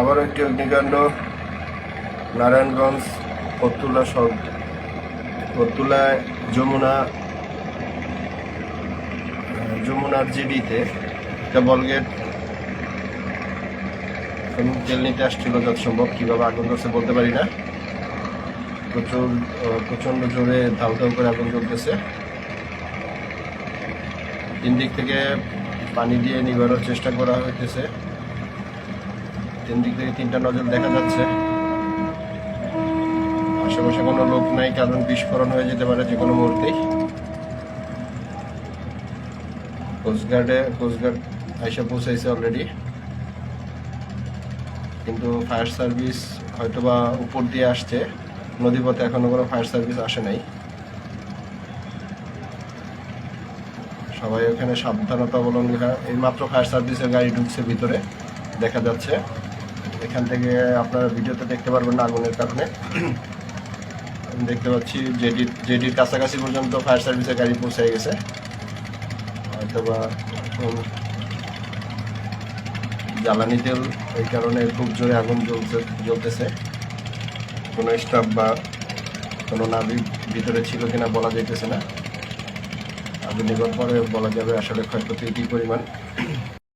আবারও একটি অগ্নিকাণ্ড, নারায়ণগঞ্জ পত্তুলা সব পত্তুলায় যমুনা যমুনার জিডিতে একটা বলগেট তেল নিতে আসছিল যত সম্ভব কীভাবে আগুন ধরছে বলতে পারি না। প্রচুর প্রচণ্ড জোরে ধাউ ধাউ করে আগুন জ্বলতেছে। তিন দিক থেকে পানি দিয়ে নিবানোর চেষ্টা করা হইতেছে। তিন দিক থেকে তিনটা নজর দেখা যাচ্ছে। আশেপাশে কোনো লোক নাই, কারণ বিস্ফোরণ হয়ে যেতে পারে যে কোনো মুহূর্তেই কোস্টগার্ডে কোস্টগার্ড আইসা পৌঁছাইছে অলরেডি কিন্তু ফায়ার সার্ভিস হয়তোবা উপর দিয়ে আসছে। নদীপথে এখনও কোনো ফায়ার সার্ভিস আসে নাই। সবাই ওখানে সাবধানতা অবলম্বন এই মাত্র ফায়ার সার্ভিসের গাড়ি ঢুকছে ভিতরে, দেখা যাচ্ছে। এখান থেকে আপনারা ভিডিওতে দেখতে পারবেন না আগুনের কারণে। দেখতে পাচ্ছি জেডির জেডির কাছাকাছি পর্যন্ত ফায়ার সার্ভিসের গাড়ি পৌঁছে গেছে। এখন জ্বালানি তেল, এই কারণে খুব জোরে আগুন জ্বলছে, জ্বলতেছে। কোনো স্টাফ বা কোনো নাবিক ভিতরে ছিল কিনা বলা যাইতেছে না। আগুন নিবার পরে বলা যাবে আসলে ক্ষয়ক্ষতি কী পরিমাণ।